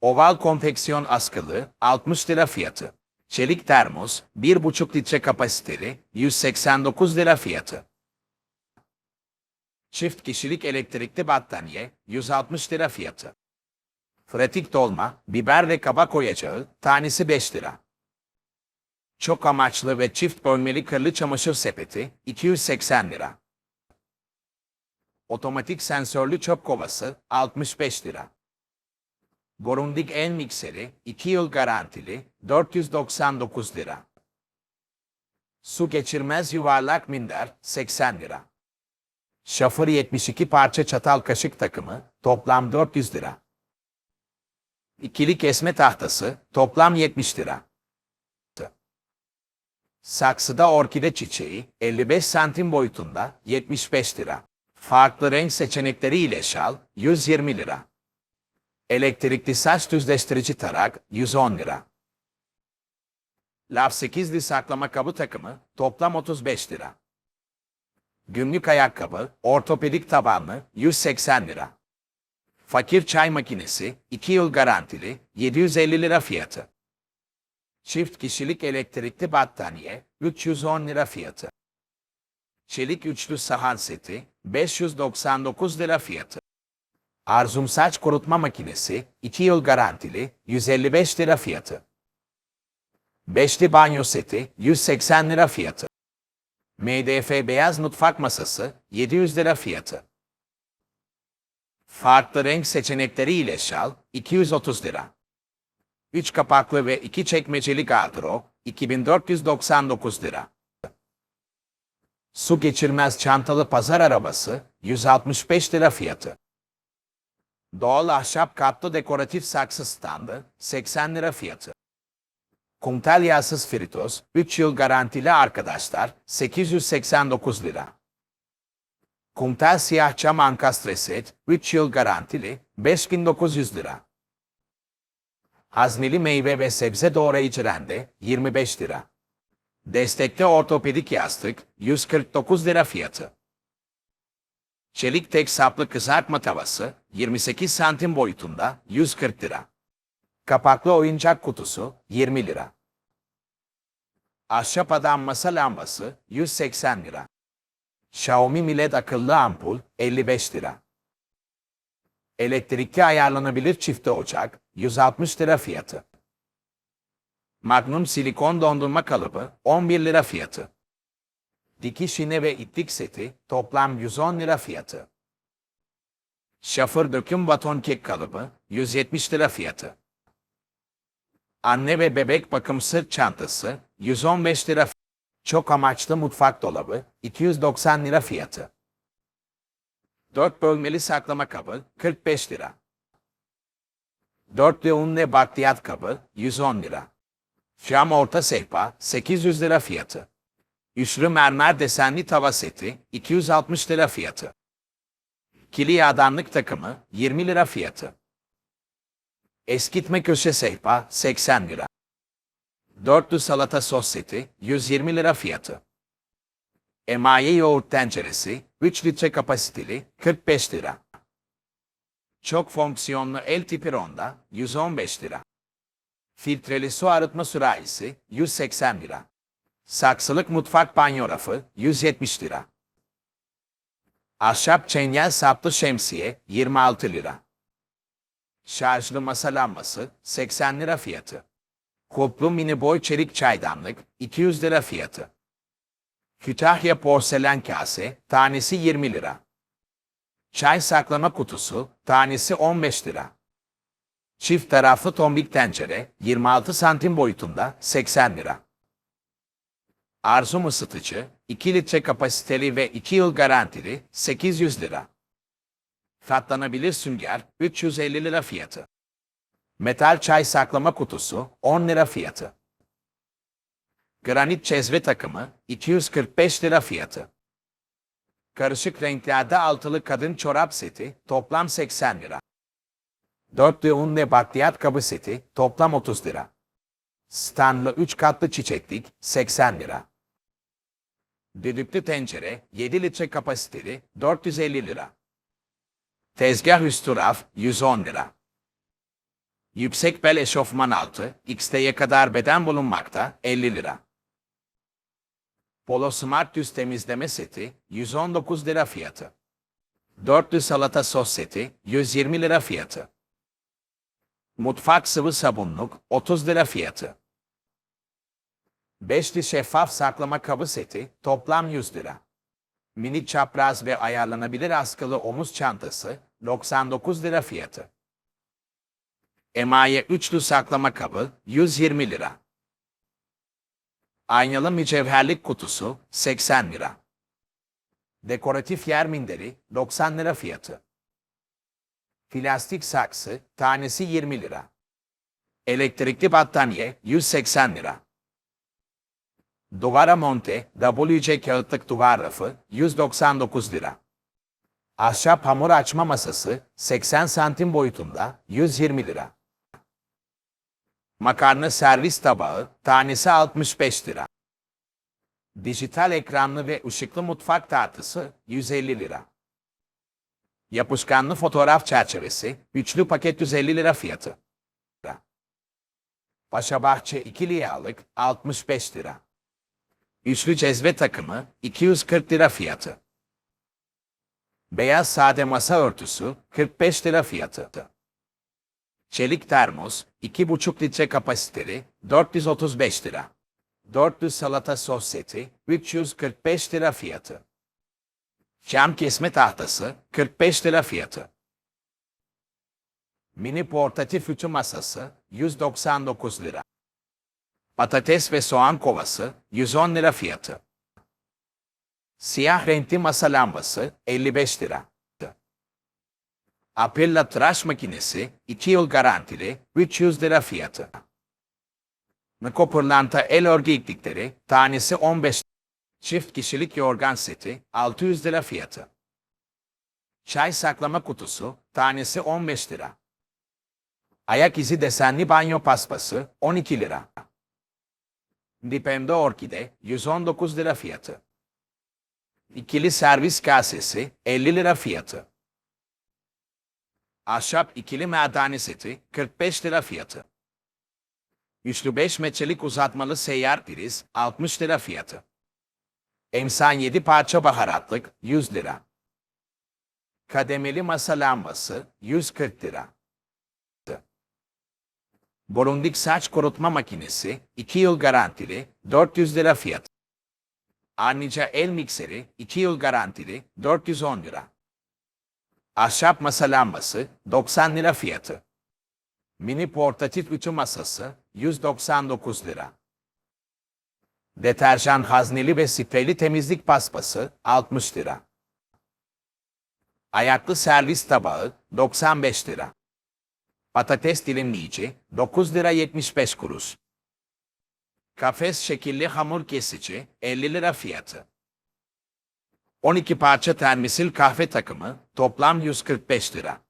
Oval konfeksiyon askılı 60 lira fiyatı. Çelik termos 1,5 litre kapasiteli 189 lira fiyatı. Çift kişilik elektrikli battaniye 160 lira fiyatı. Pratik dolma, biber ve kabak oyacağı tanesi 5 lira. Çok amaçlı ve çift bölmeli kırlı çamaşır sepeti 280 lira. Otomatik sensörlü çöp kovası 65 lira. Gorundik el mikseri 2 yıl garantili 499 lira. Su geçirmez yuvarlak minder 80 lira. Şafır 72 parça çatal kaşık takımı toplam 400 lira. İkili kesme tahtası toplam 70 lira. Saksıda orkide çiçeği 55 santim boyutunda 75 lira. Farklı renk seçenekleri ile şal 120 lira. Elektrikli saç düzleştirici tarak 110 lira. Laf 8'li saklama kabı takımı toplam 35 lira. Gümrük ayakkabı, ortopedik tabanlı 180 lira. Fakir çay makinesi 2 yıl garantili 750 lira fiyatı. Çift kişilik elektrikli battaniye 310 lira fiyatı. Çelik üçlü sahan seti 599 lira fiyatı. Arzum saç kurutma makinesi 2 yıl garantili 155 lira fiyatı. Beşli banyo seti 180 lira fiyatı. MDF beyaz mutfak masası 700 lira fiyatı. Farklı renk seçenekleri ile şal 230 lira. 3 kapaklı ve 2 çekmeceli gardırop 2499 lira. Su geçirmez çantalı pazar arabası 165 lira fiyatı. Doğal ahşap katlı dekoratif saksı standı 80 lira fiyatı. Kumtel yağsız fritos 3 yıl garantili arkadaşlar 889 lira. Kumtel siyah cam ankastre set 3 yıl garantili 5900 lira. Hazneli meyve ve sebze doğrayıcı rende 25 lira. Destekli ortopedik yastık 149 lira fiyatı. Çelik tek saplı kızartma tavası 28 santim boyutunda 140 lira. Kapaklı oyuncak kutusu 20 lira. Ahşap adam masa lambası 180 lira. Xiaomi Miled akıllı ampul 55 lira. Elektrikli ayarlanabilir çifte ocak 160 lira fiyatı. Magnum silikon dondurma kalıbı 11 lira fiyatı. Dikiş ve iplik seti toplam 110 lira fiyatı. Şafır döküm baton kek kalıbı 170 lira fiyatı. Anne ve bebek bakım sırt çantası 115 lira. Çok amaçlı mutfak dolabı 290 lira fiyatı. 4 bölmeli saklama kabı 45 lira. 4 unle bakliyat kabı 110 lira. Cam orta sehpa 800 lira fiyatı. Üçlü mermer desenli tava seti 260 lira fiyatı. Kili yağdanlık takımı 20 lira fiyatı. Eskitme köşe sehpa 80 lira. Dörtlü salata sos seti 120 lira fiyatı. Emaye yoğurt tenceresi 3 litre kapasiteli 45 lira. Çok fonksiyonlu el tipi ronda 115 lira. Filtreli su arıtma sürahisi 180 lira. Saksılık mutfak banyo rafı 170 lira. Ahşap çengel saplı şemsiye 26 lira. Şarjlı masa lambası 80 lira fiyatı. Kuplu mini boy çelik çaydanlık 200 lira fiyatı. Kütahya porselen kase tanesi 20 lira. Çay saklama kutusu tanesi 15 lira. Çift taraflı tombik tencere 26 santim boyutunda 80 lira. Arzum ısıtıcı 2 litre kapasiteli ve 2 yıl garantili 800 lira. Katlanabilir sünger 350 lira fiyatı. Metal çay saklama kutusu 10 lira fiyatı. Granit çezve takımı 245 lira fiyatı. Karışık renklerde altılı kadın çorap seti toplam 80 lira. Dörtlü un ve bakliyat kabı seti toplam 30 lira. Stanlı 3 katlı çiçeklik 80 lira. Düdüklü tencere 7 litre kapasiteli 450 lira. Tezgah üstü raf 110 lira. Yüksek bel eşofman altı, XT'ye kadar beden bulunmakta, 50 lira. Polo Smart düz temizleme seti, 119 lira fiyatı. Dörtlü salata sos seti, 120 lira fiyatı. Mutfak sıvı sabunluk, 30 lira fiyatı. Beşli şeffaf saklama kabı seti, toplam 100 lira. Mini çapraz ve ayarlanabilir askılı omuz çantası, 99 lira fiyatı. Emaye üçlü saklama kabı, 120 lira. Aynalı mücevherlik kutusu, 80 lira. Dekoratif yer minderi, 90 lira fiyatı. Plastik saksı, tanesi 20 lira. Elektrikli battaniye, 180 lira. Duvara monte, WC kağıtlık duvar rafı, 199 lira. Ahşap hamur açma masası, 80 santim boyutunda, 120 lira. Makarna servis tabağı, tanesi 65 lira. Dijital ekranlı ve ışıklı mutfak tartısı, 150 lira. Yapışkanlı fotoğraf çerçevesi, üçlü paket 150 lira fiyatı. Paşabahçe ikili yağlık, 65 lira. Üçlü cezve takımı, 240 lira fiyatı. Beyaz sade masa örtüsü, 45 lira fiyatı. Çelik termos, 2,5 litre kapasiteli, 435 lira. Dörtlü salata sos seti, 345 lira fiyatı. Cam kesme tahtası, 45 lira fiyatı. Mini portatif ütü masası, 199 lira. Patates ve soğan kovası, 110 lira fiyatı. Siyah renkli masa lambası, 55 lira. Apella tıraş makinesi, 2 yıl garantili, 300 lira fiyatı. Pırlanta el örgü iplikleri, tanesi 15 Çift kişilik yorgan seti, 600 lira fiyatı. Çay saklama kutusu, tanesi 15 lira. Ayak izi desenli banyo paspası, 12 lira. Dipemde orkide, 119 lira fiyatı. İkili servis kasesi, 50 lira fiyatı. Ahşap ikili merdane seti, 45 lira fiyatı. Üçlü 5 metrelik uzatmalı seyyar priz, 60 lira fiyatı. Emsan 7 parça baharatlık, 100 lira. Kademeli masa lambası, 140 lira. Borundik saç kurutma makinesi, 2 yıl garantili, 400 lira fiyatı. Arnica el mikseri, 2 yıl garantili, 410 lira. Ahşap masa lambası, 90 lira fiyatı. Mini portatif ütü masası, 199 lira. Deterjan hazneli ve spreyli temizlik paspası, 60 lira. Ayaklı servis tabağı, 95 lira. Patates dilimleyici, 9 lira 75 kuruş. Kafes şekilli hamur kesici, 50 lira fiyatı. 12 parça termisil kahve takımı, toplam 145 lira.